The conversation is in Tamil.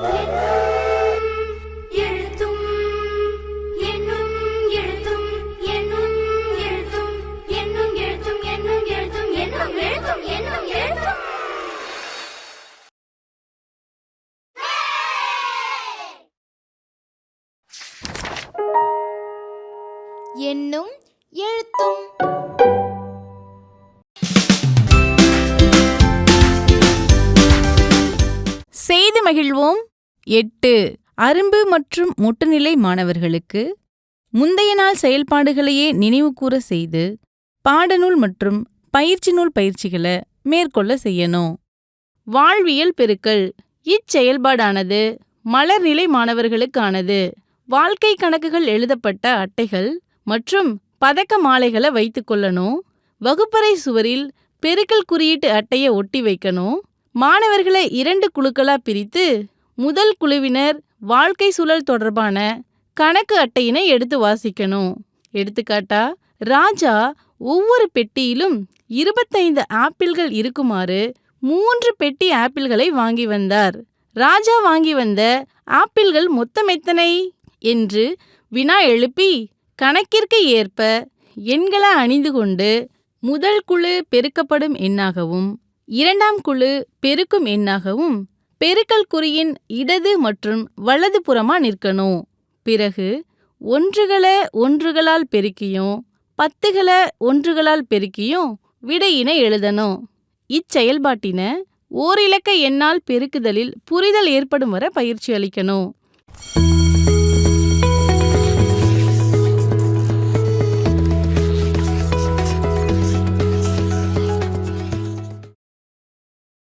என்னும் என்னும் எழுத்தும் செய்து மகிழ்வோம். எட்டு. அரும்பு மற்றும் முட்டுநிலை மாணவர்களுக்கு முந்தைய நாள் செயல்பாடுகளையே நினைவுகூர செய்து பாடநூல் மற்றும் பயிற்சி நூல் பயிற்சிகளை மேற்கொள்ள செய்யணும். வாழ்வியல் பெருக்கல். இச்செயல்பாடானது மலர்நிலை மாணவர்களுக்கானது. வாழ்க்கை கணக்குகள் எழுதப்பட்ட அட்டைகள் மற்றும் பதக்க மாலைகளை வைத்துக் கொள்ளணும். வகுப்பறை சுவரில் பெருக்கல் குறியீட்டு அட்டையை ஒட்டி வைக்கணும். மாணவர்களை இரண்டு குழுக்களா பிரித்து முதல் குழுவினர் வாழ்க்கை சூழல் தொடர்பான கணக்கு அட்டையினை எடுத்து வாசிக்கணும். எடுத்துக்காட்டா ராஜா ஒவ்வொரு பெட்டியிலும் இருபத்தைந்து ஆப்பிள்கள் இருக்குமாறு மூன்று பெட்டி ஆப்பிள்களை வாங்கி வந்தார். ராஜா வாங்கி வந்த ஆப்பிள்கள் மொத்தம் எத்தனை? என்று வினா எழுப்பி கணக்கிற்கு ஏற்ப எண்களை அணிந்து கொண்டு முதல் குழு பெருக்கப்படும் எண்ணாகவும் இரண்டாம் குழு பெருக்கும் எண்ணாகவும் பெருக்கல் குறியின் இடது மற்றும் வலது புறமா நிற்கணும். பிறகு ஒன்றுகளை ஒன்றுகளால் பெருக்கியும் பத்துகளை ஒன்றுகளால் பெருக்கியும் விடையினை எழுதணும். இச்செயல்பாட்டின ஓரிலக்க எண்ணால் பெருக்குதலில் புரிதல் ஏற்படும் வரை பயிற்சி அளிக்கணும்.